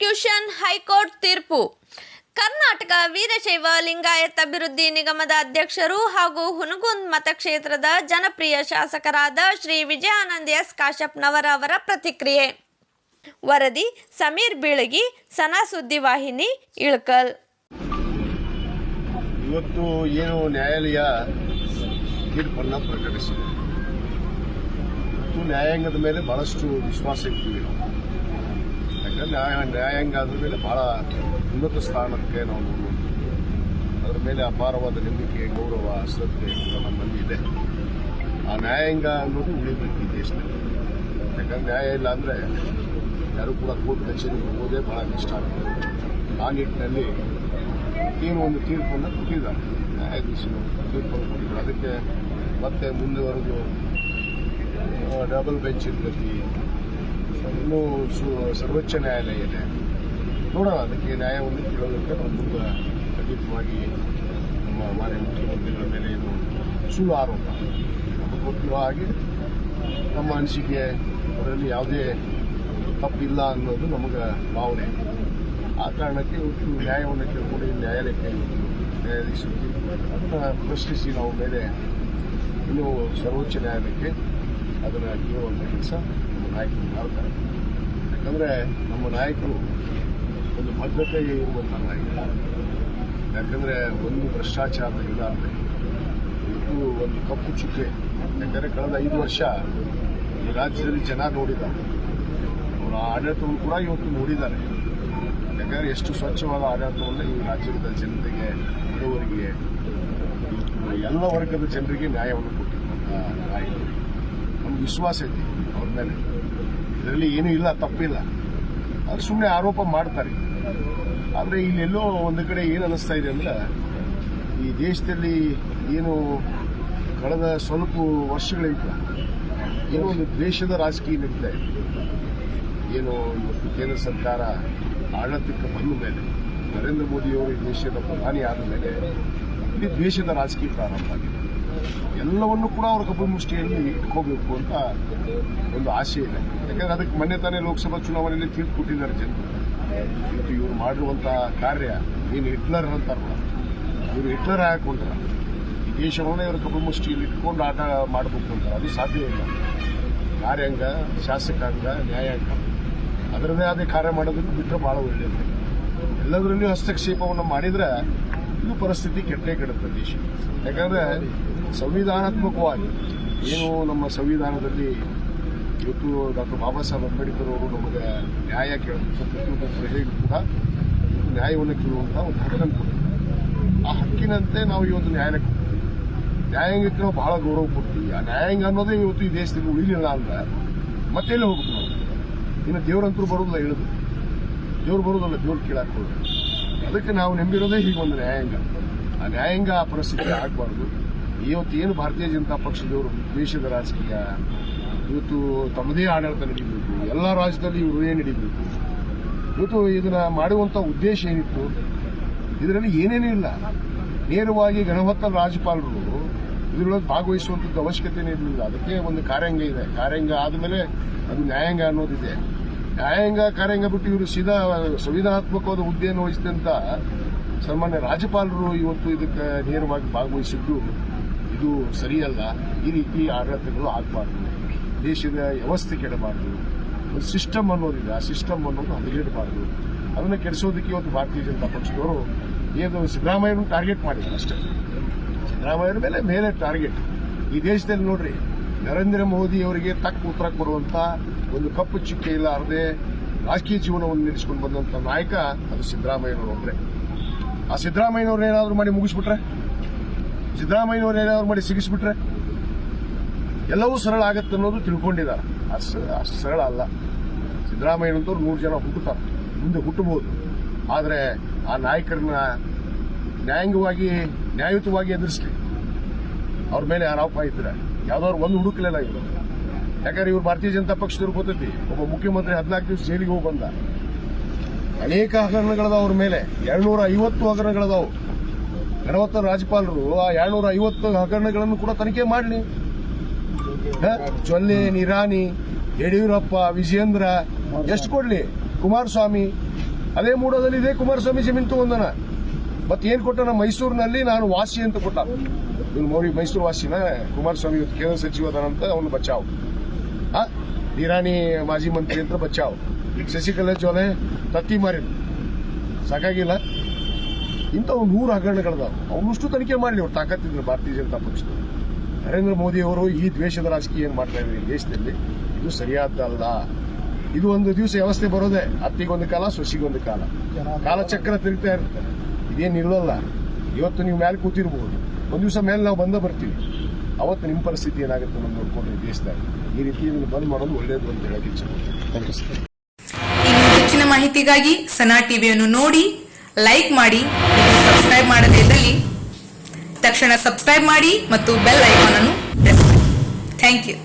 Prosecution high court ತೀರ್ಪು. ಕರ್ನಾಟಕ ವೀರಶೈವ ಲಿಂಗಾಯತ್ ಅಭಿವೃದ್ಧಿ ನಿಗಮದ ಅಧ್ಯಕ್ಷರು ಹಾಗೂ ಹುನಗುಂದ್ ಮತಕ್ಷೇತ್ರದ ಜನಪ್ರಿಯ ಶಾಸಕರಾದ ಶ್ರೀ ವಿಜಯಾನಂದ್ ಎಸ್ ಕಾಶಪ್ನವರ ಅವರ ಪ್ರತಿಕ್ರಿಯೆ. ವರದಿ, ಸಮೀರ್ ಬೀಳಗಿ, ಸನಾ ಸುದ್ದಿವಾಹಿನಿ ಇಳಕಲ್. ಇವತ್ತು ಏನು ನ್ಯಾಯಾಲಯ ತೀರ್ಪನ್ನು ಪ್ರಕಟಿಸಿದೆ. ನ್ಯಾಯಾಂಗದ ಮೇಲೆ ಬಹಳಷ್ಟು ವಿಶ್ವಾಸ ಇರ್ತೀವಿ ನ್ಯಾಯ, ನ್ಯಾಯಾಂಗ ಅದ್ರ ಮೇಲೆ ಬಹಳ ಉನ್ನತ ಸ್ಥಾನಕ್ಕೆ ನಾವು ಅದರ ಮೇಲೆ ಅಪಾರವಾದ ನಂಬಿಕೆ, ಗೌರವ, ಶ್ರದ್ಧೆ ಅಂತ ನಮ್ಮಲ್ಲಿ ಇದೆ. ಆ ನ್ಯಾಯಾಂಗ ಅನ್ನೋದು ಉಳಿಬೇಕು ಈ ದೇಶದಲ್ಲಿ. ಯಾಕಂದ್ರೆ ನ್ಯಾಯ ಇಲ್ಲ ಅಂದರೆ ಯಾರು ಕೂಡ ಕೋರ್ಟ್ ಕಚೇರಿಗೆ ಹೋಗೋದೇ ಬಹಳ ಕಷ್ಟ ಆಗ್ತದೆ. ಆ ನಿಟ್ಟಿನಲ್ಲಿ ಏನು ಒಂದು ತೀರ್ಪನ್ನು ಕೊಟ್ಟಿದ್ದಾರೆ. ನ್ಯಾಯಾಧೀಶರು ತೀರ್ಪನ್ನು ಕೊಟ್ಟಿದ್ದಾರೆ. ಅದಕ್ಕೆ ಮತ್ತೆ ಮುಂದುವರೆದು ಡಬಲ್ ಬೆಂಚ್ ಇರ್ತೈತಿ ಇನ್ನೂ ಸರ್ವೋಚ್ಚ ನ್ಯಾಯಾಲಯ ಇದೆ ನೋಡೋಣ, ಅದಕ್ಕೆ ನ್ಯಾಯವನ್ನು ಕೇಳೋದಕ್ಕೆ ನಾವು ತುಂಬ ಖಂಡಿತವಾಗಿ ನಮ್ಮ ಮಾನ್ಯ ಮುಖ್ಯಮಂತ್ರಿಗಳ ಮೇಲೆ ಏನು ಸುಳ್ಳು ಆರೋಪ ನಮಗೆ ಗೊತ್ತಿರುವ ಹಾಗೆ ನಮ್ಮ ಅನಿಸಿಕೆ ಅದರಲ್ಲಿ ಯಾವುದೇ ತಪ್ಪಿಲ್ಲ ಅನ್ನೋದು ನಮಗೆ ಭಾವನೆ ಆ ಕಾರಣಕ್ಕೆ ಇವತ್ತು ನ್ಯಾಯವನ್ನು ಕೇಳ್ಕೊಂಡು ನ್ಯಾಯಾಲಯಕ್ಕೆ ನ್ಯಾಯಾಧೀಶರು ಅದನ್ನು. ಪ್ರಶ್ನಿಸಿ ನಾವು ಮೇಲೆ ಇನ್ನು ಸರ್ವೋಚ್ಚ ನ್ಯಾಯಾಲಯಕ್ಕೆ ಅದನ್ನು ಕೇಳುವಂಥ ಕೆಲಸ ನಾಯಕರು ಮಾಡ್ತಾರೆ ಯಾಕಂದರೆ ನಮ್ಮ ನಾಯಕರು ಒಂದು ಭದ್ರತೆ ಇರುವಂಥ ನಾಯಕರು ಯಾಕಂದರೆ ಒಂದು ಭ್ರಷ್ಟಾಚಾರ ಇಲ್ಲ ಇದು ಒಂದು ಕಪ್ಪು ಚುಕ್ಕೆ ಯಾಕಂದರೆ ಕಳೆದ ಐದು ವರ್ಷ ಈ ರಾಜ್ಯದಲ್ಲಿ ಜನ ನೋಡಿದ್ದಾರೆ. ಅವರ ಆಡಳಿತವನ್ನು ಕೂಡ ಇವತ್ತು ನೋಡಿದ್ದಾರೆ. ಯಾಕಂದರೆ ಎಷ್ಟು ಸ್ವಚ್ಛವಾದ ಆಡಳಿತವನ್ನು ಈ ರಾಜ್ಯದ ಜನತೆಗೆ, ಬಡವರಿಗೆ ಎಲ್ಲ ವರ್ಗದ ಜನರಿಗೆ ನ್ಯಾಯವನ್ನು ಕೊಟ್ಟಿರುವಂಥ ನಾಯಕರು. ನಮ್ಗೆ ವಿಶ್ವಾಸ ಐತಿ ಅವ್ರ ಮೇಲೆ. ಇದರಲ್ಲಿ ಏನೂ ಇಲ್ಲ, ತಪ್ಪಿಲ್ಲ. ಅದು ಸುಮ್ಮನೆ ಆರೋಪ ಮಾಡ್ತಾರೆ. ಆದರೆ ಇಲ್ಲೆಲ್ಲೋ ಒಂದು ಕಡೆ ಏನು ಅನ್ನಿಸ್ತಾ ಇದೆ ಅಂದ್ರೆ, ಈ ದೇಶದಲ್ಲಿ ಏನು ಕಳೆದ ಸ್ವಲ್ಪ ವರ್ಷಗಳಿಂದ ಏನೋ ಒಂದು ದ್ವೇಷದ ರಾಜಕೀಯ ನಡೀತಾ ಇದೆ. ಏನು ಇವತ್ತು ಕೇಂದ್ರ ಸರ್ಕಾರ ಆಡಳಿತಕ್ಕೆ ಬಂದ ಮೇಲೆ, ನರೇಂದ್ರ ಮೋದಿಯವರು ಈ ದೇಶದ ಪ್ರಧಾನಿ ಆದ ಮೇಲೆ ಇಲ್ಲಿ ದ್ವೇಷದ ರಾಜಕೀಯ ಪ್ರಾರಂಭ ಆಗಿದೆ. ಎಲ್ಲವನ್ನು ಕೂಡ ಅವ್ರ ಕಬ್ಬು ಮುಷ್ಟಿಯಲ್ಲಿ ಇಟ್ಕೋಬೇಕು ಅಂತ ಒಂದು ಆಸೆ ಇದೆ. ಯಾಕಂದ್ರೆ ಅದಕ್ಕೆ ಮೊನ್ನೆ ತಾನೇ ಲೋಕಸಭಾ ಚುನಾವಣೆಯಲ್ಲಿ ತೀರ್ಪು ಕೊಟ್ಟಿದ್ದಾರೆ ಜನರು. ಇವತ್ತು ಇವರು ಮಾಡಿರುವಂಥ ಕಾರ್ಯ, ಏನು ಹಿಟ್ಲರ್ ಅಂತಾರಲ್ಲ ಇವರು ಹಿಟ್ಲರ್ ಹಾಕೊಂಡ್ರ ದೇಶವನ್ನು ಇವರು ಕಬ್ಬು ಮುಷ್ಟಿಯಲ್ಲಿ ಇಟ್ಕೊಂಡು ಆಟ ಮಾಡಬೇಕು ಅಂತ ಅದು ಸಾಧ್ಯ ಇಲ್ಲ. ಕಾರ್ಯಾಂಗ, ಶಾಸಕಾಂಗ, ನ್ಯಾಯಾಂಗ. ಅದರದೇ ಆದ ಕಾರ್ಯ ಮಾಡೋದನ್ನು ಬಿಟ್ಟರೆ ಭಾಳ ಒಳ್ಳೆಯದು ಎಲ್ಲದರಲ್ಲಿ ಹಸ್ತಕ್ಷೇಪವನ್ನು ಮಾಡಿದ್ರೆ ಇದು ಪರಿಸ್ಥಿತಿ ಕೆಟ್ಟೇ ಕೆಡುತ್ತೆ ದೇಶ. ಯಾಕಂದ್ರೆ ಸಂವಿಧಾನಾತ್ಮಕವಾಗಿ ಏನು ನಮ್ಮ ಸಂವಿಧಾನದಲ್ಲಿ ಇವತ್ತು ಡಾಕ್ಟರ್ ಬಾಬಾ ಸಾಹೇಬ್ ಅಂಬೇಡ್ಕರ್ ಅವರು ನಮಗೆ ನ್ಯಾಯ ಕೇಳೋದು ಪ್ರತಿಯೊಬ್ಬ ಕೂಡ ನ್ಯಾಯವನ್ನು ಕೇಳುವಂಥ ಒಂದು ಹಕ್ಕನ್ನು ಕೊಡ್ತೀವಿ ಆ ಹಕ್ಕಿನಂತೆ ನಾವು ಈ ಒಂದು ಹೋಗ್ತೀವಿ. ನ್ಯಾಯಾಂಗಕ್ಕೆ ನಾವು ಬಹಳ ಗೌರವ ಕೊಡ್ತೀವಿ. ಆ ನ್ಯಾಯಾಂಗ ಅನ್ನೋದೇ ಇವತ್ತು ಈ ದೇಶದಲ್ಲಿ ಉಳಿಲಿಲ್ಲ ಅಂದ್ರೆ ಮತ್ತೆಲ್ಲಿ ಹೋಗ್ಬೇಕು ನಾವು? ಇನ್ನು ದೇವರಂತರೂ ಬರೋದಿಲ್ಲ ಹೇಳುದು. ದೇವ್ರು ಬರೋದಲ್ಲ ದೇವ್ರು ಕೇಳಕ್ಕೆ ಹೋದ್ರೆ ಅದಕ್ಕೆ ನಾವು ನಂಬಿರೋದೇ ಹೀಗೊಂದು ನ್ಯಾಯಾಂಗ. ಆ ನ್ಯಾಯಾಂಗ ಆ ಪರಿಸ್ಥಿತಿ ಆಗಬಾರ್ದು. ಇವತ್ತು ಏನು ಭಾರತೀಯ ಜನತಾ ಪಕ್ಷದವರು, ದೇಶದ ರಾಜಕೀಯ, ಇವತ್ತು ತಮ್ಮದೇ ಆಡಳಿತ ನಡೀಬೇಕು, ಎಲ್ಲ ರಾಜ್ಯದಲ್ಲಿ ಇವರು ನಡೀಬೇಕು? ಇವತ್ತು ಇದನ್ನ ಮಾಡುವಂತ ಉದ್ದೇಶ ಏನಿತ್ತು? ಇದರಲ್ಲಿ ಏನೇನೂ ಇಲ್ಲ. ನೇರವಾಗಿ ಗಣವತ್ತ ರಾಜ್ಯಪಾಲರು ಇದರೊಳಗೆ ಭಾಗವಹಿಸುವಂಥದ್ದು ಅವಶ್ಯಕತೆನೇ ಇರಲಿಲ್ಲ. ಅದಕ್ಕೆ ಒಂದು ಕಾರ್ಯಾಂಗ ಇದೆ. ಕಾರ್ಯಾಂಗ ಆದಮೇಲೆ ಅದು ನ್ಯಾಯಾಂಗ ಅನ್ನೋದಿದೆ. ನ್ಯಾಯಾಂಗ ಕಾರ್ಯಾಂಗ ಬಿಟ್ಟು ಇವರು ಸೀದಾ ಸಂವಿಧಾನಾತ್ಮಕವಾದ ಹುದ್ದೆಯನ್ನು ವಹಿಸಿದಂತ ಸನ್ಮಾನ್ಯ ರಾಜ್ಯಪಾಲರು ಇವತ್ತು ಇದಕ್ಕೆ ನೇರವಾಗಿ ಭಾಗವಹಿಸಿದ್ದು ಇದು ಸರಿಯಲ್ಲ. ಈ ರೀತಿ ಆಡಳಿತಗಳು ಆಗಬಾರ್ದು. ದೇಶದ ವ್ಯವಸ್ಥೆ ಕೆಡಬಾರ್ದು. ಒಂದು ಸಿಸ್ಟಮ್ ಅನ್ನೋದಿದೆ. ಆ ಸಿಸ್ಟಮ್ ಅನ್ನೋದು ಹದಗೆಡಬಾರ್ದು. ಅದನ್ನು ಕೆಡಿಸೋದಕ್ಕೆ ಇವತ್ತು ಭಾರತೀಯ ಜನತಾ ಪಕ್ಷದವರು ಏನು ಸಿದ್ದರಾಮಯ್ಯನ ಟಾರ್ಗೆಟ್ ಮಾಡಿದ್ರು ಅಷ್ಟೇ. ಸಿದ್ದರಾಮಯ್ಯರ ಮೇಲೆ ಮೇಲೆ ಟಾರ್ಗೆಟ್. ಈ ದೇಶದಲ್ಲಿ ನೋಡ್ರಿ ನರೇಂದ್ರ ಮೋದಿ ಅವರಿಗೆ ತಕ್ಕ ಉತ್ತರ ಕೊಡುವಂತ ಒಂದು ಕಪ್ಪು ಚುಕ್ಕೆ ಇಲ್ಲಾರದೆ ರಾಜಕೀಯ ಜೀವನವನ್ನು ನಡೆಸಿಕೊಂಡು ಬಂದಂತ ನಾಯಕ ಅದು ಸಿದ್ದರಾಮಯ್ಯನವರು ಒಬ್ಬರೇ ಆ ಸಿದ್ದರಾಮಯ್ಯನವ್ರು ಏನಾದ್ರು ಮಾಡಿ ಮುಗಿಸ್ಬಿಟ್ರೆ? ಸಿದ್ದರಾಮಯ್ಯನವ್ರು ಏನಾದ್ರು ಮಾಡಿ ಸಿಗಿಸ್ಬಿಟ್ರೆ? ಎಲ್ಲವೂ ಸರಳ ಆಗತ್ತೆ ಅನ್ನೋದು ತಿಳ್ಕೊಂಡಿದ್ದಾರೆ. ಅಷ್ಟು ಅಷ್ಟು ಸರಳ ಅಲ್ಲ. ಸಿದ್ದರಾಮಯ್ಯನಂತವ್ರು ನೂರು ಜನ ಹುಟ್ಟುತ್ತಾರೆ. ಮುಂದೆ ಹುಟ್ಟಬಹುದು. ಆದರೆ ಆ ನಾಯಕರನ್ನ ನ್ಯಾಯಾಂಗವಾಗಿ, ನ್ಯಾಯಯುತವಾಗಿ ಎದುರಿಸ್ಲಿ. ಅವ್ರ ಮೇಲೆ ಆರೋಪ ಇದ್ರೆ? ಯಾವ್ದಾದ್ರು ಒಂದು ಹುಡುಕ್ಲಿಲ್ಲ ಇವರು. ಯಾಕಂದ್ರೆ ಇವ್ರು ಭಾರತೀಯ ಜನತಾ ಪಕ್ಷದವ್ರು ಗೊತ್ತೈತಿ. ಒಬ್ಬ ಮುಖ್ಯಮಂತ್ರಿ ಹದಿನಾಲ್ಕು ದಿವಸ ಜೈಲಿಗೆ ಹೋಗಿ ಬಂದ. ಅನೇಕ ಹಗರಣಗಳದಾವ ಅವ್ರ ಮೇಲೆ. ಎರಡ್ನೂರ ಐವತ್ತು ಹಗರಣಗಳದಾವು. ನಲವತ್ತ ರಾಜ್ಯಪಾಲರು ಆ ಎರಡ್ನೂರ ಐವತ್ತು ಹಗರಣಗಳನ್ನು ಕೂಡ ತನಿಖೆ ಮಾಡಲಿ. ಚೊಲ್ಲೆ ನಿರಾಣಿ, ಯಡಿಯೂರಪ್ಪ, ವಿಜಯೇಂದ್ರ, ಎಷ್ಟು ಕೊಡ್ಲಿ? ಕುಮಾರಸ್ವಾಮಿ. ಅದೇ ಮೂಡೋದಲ್ಲಿ ಇದೇ ಕುಮಾರಸ್ವಾಮಿ ಜಮೀನು ತಗೊಂಡನ. ಮತ್ತೆ ಕೊಟ್ಟ ಮೈಸೂರಿನಲ್ಲಿ ನಾನು ವಾಸಿ ಅಂತ ಕೊಟ್ಟ. ಇವ್ನು ನೋಡಿ ಮೈಸೂರು ವಾಸಿನ ಕುಮಾರಸ್ವಾಮಿ ಇವತ್ತು ಕೇಂದ್ರ ಸಚಿವ ಅದಾನಂತ ಅವನು ಬಚಾವ್. ಆ ಇರಾನಿ ಮಾಜಿ ಮಂತ್ರಿ ಅಂತ ಬಚಾವ್. ಶಶಿಕಲಾ ಜೋಲೆ ತತ್ತಿ ಮಾರಿ ಸಾಕಾಗಿಲ್ಲ. ಇಂಥವು ನೂರು ಹಗರಣಗಳದಾವ. ಅವನಷ್ಟು ತನಿಖೆ ಮಾಡಲಿ ಅವ್ರು ತಾಕತ್ತಿದ್ರು ಭಾರತೀಯ ಜನತಾ ಪಕ್ಷದವರು ನರೇಂದ್ರ ಮೋದಿ ಅವರು ಈ ದ್ವೇಷದ ರಾಜಕೀಯ ಏನು ಮಾಡ್ತಾ ಇದ್ದಾರೆ ದೇಶದಲ್ಲಿ? ಇದು ಸರಿಯಾದ್ದಲ್ಲ ಇದು ಒಂದು ದಿವಸ ವ್ಯವಸ್ಥೆ ಬರೋದೇ. ಅತ್ತಿಗೊಂದು ಕಾಲ, ಸೊಸಿಗೊಂದು ಕಾಲ. ಕಾಲಚಕ್ರ ತಿರುಗ್ತಾ ಇರ್ತಾರೆ ಇದೇನು ನಿಲ್ಲಲ್ಲ ಇವತ್ತು ನೀವು ಮ್ಯಾಲೆ ಕೂತಿರ್ಬೋದು. ಒಂದ್ ದಿವಸ ಮೇಲೆ ನಾವು ಬಂದ ಬರ್ತೀವಿ. ಅವತ್ತು ನಿಮ್ಮ ಪರಿಸ್ಥಿತಿ ಏನಾಗುತ್ತೆ ನಮ್ಮ ನೋಡ್ಕೊಂಡು ದೇಶದಾಗ ಈ ರೀತಿ ಇದನ್ನು ಬಂದ್ ಮಾಡೋದು ಒಳ್ಳೇದು ಅಂತ ಹೇಳಕ್ಕೆ ಥ್ಯಾಂಕ್ ಹೆಚ್ಚಿನ ಮಾಹಿತಿಗಾಗಿ ಸನಾ ಟಿವಿಯನ್ನು ನೋಡಿ, ಲೈಕ್ ಮಾಡಿ ಸಬ್ಸ್ಕ್ರೈಬ್ ಮಾಡದೇ ಇದ್ದಲ್ಲಿ ತಕ್ಷಣ ಸಬ್ಸ್ಕ್ರೈಬ್ ಮಾಡಿ ಮತ್ತು ಬೆಲ್ ಐಕಾನ್ ಅನ್ನು ಪ್ರೆಸ್ ಥ್ಯಾಂಕ್ ಯು